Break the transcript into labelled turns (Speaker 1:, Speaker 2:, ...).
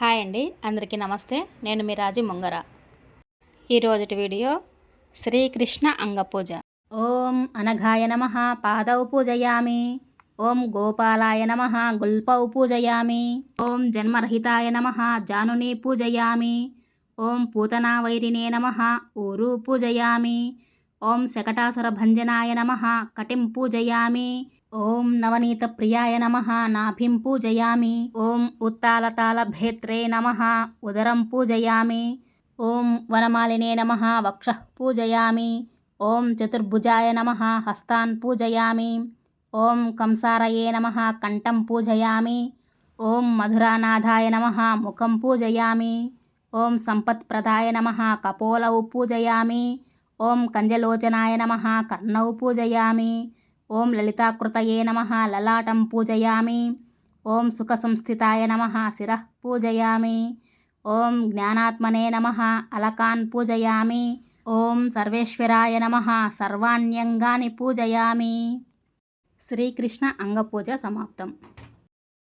Speaker 1: Hi అండి అందరికీ నమస్తే. నేను మీ రాజీ ముంగర. ఈరోజుటి వీడియో శ్రీకృష్ణ అంగపూజ ఓం అనఘాయ నమ పాదౌ పూజయామి. ఓం గోపాలాయ నమ గుల్పౌ పూజయామి. ఓం జన్మరహితాయ నమ జానుని పూజయామి. ఓం పూతనావైరినే నమ ఊరు పూజయామి. ఓం శకటాసురభంజనాయ నమ కటిం పూజయామి. ఓం నవనీత ప్రియాయ నమ నాభిం పూజయామి. ఓం ఉత్తాలతాళభేత్రే నమ ఉదరం పూజయామి. ఓం వనమాలినే నమ వక్ష పూజయామి. ఓం చతుర్భుజాయ నమ హస్తాన్ పూజయామి. ఓం కంసారయే నమ కంఠం పూజయామి. ఓం మధురానాథాయ నమ ముఖం పూజయామి. ఓం సంపత్ప్రదాయ నమ కపోలౌ పూజయామి. ఓం కంజలోచనాయ నమ కర్ణౌ పూజయామి. ఓం లలితాకృతయే నమ లలాటం పూజయామి. ఓం సుఖసంస్థితాయ నమ శిర పూజయామి. ఓం జ్ఞానాత్మనే నమ అలకాన్ పూజయామి. ఓం సర్వేశ్వరాయ నమ సర్వాణ్యంగాని పూజయామి. శ్రీకృష్ణ అంగపూజ సమాప్తం.